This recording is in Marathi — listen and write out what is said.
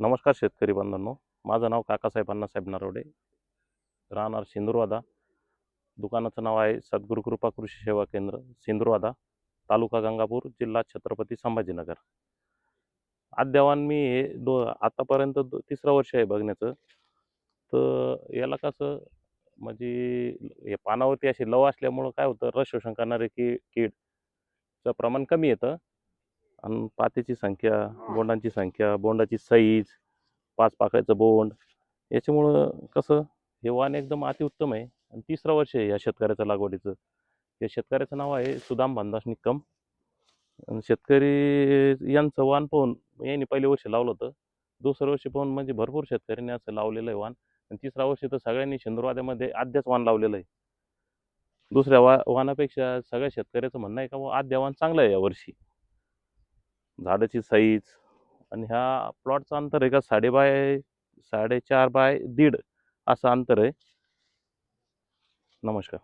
नमस्कार शेतकरी बांधवांनो माझं नाव काकासाहेब अण्णासाहेब नरवडे राहणार सिंदूरवादा दुकानाचं नाव आहे सद्गुरू कृपा कृषी सेवा केंद्र सिंदूरवादा तालुका गंगापूर जिल्हा छत्रपती संभाजीनगर. अद्यावान मी हे दो आतापर्यंत तिसरं वर्ष आहे बघण्याचं. तर याला कसं म्हणजे हे पानावरती अशी लव असल्यामुळं काय होतं रस शोषण करणारे की कीडचं प्रमाण कमी येतं. आणि पातीची संख्या बोंडांची संख्या बोंडाची साईज पाच पाकळ्याचं बोंड याच्यामुळं कसं हे वाण एकदम अतिउत्तम आहे. आणि तिसरं वर्ष आहे या शेतकऱ्याचं लागवडीचं. या शेतकऱ्याचं नाव आहे सुदाम भानदास निक्कम आणि शेतकरी यांचं वाण पाहून यांनी पहिले वर्ष लावलं होतं. दुसरं वर्षी पाहून म्हणजे भरपूर शेतकऱ्यांनी असं लावलेलं आहे वाण. आणि तिसरा वर्षी तर सगळ्यांनी शेंदुरवाद्यामध्ये आद्यच वाण लावलेलं आहे. दुसऱ्या वा वाणापेक्षा सगळ्या शेतकऱ्याचं म्हणणं आहे का बुवा आद्या वाण चांगलं आहे यावर्षी झाडाची साईज आणि ह्या प्लॉटचं अंतर आहे का? साडे बाय साडेचार बाय दीड असं अंतर आहे. नमस्कार.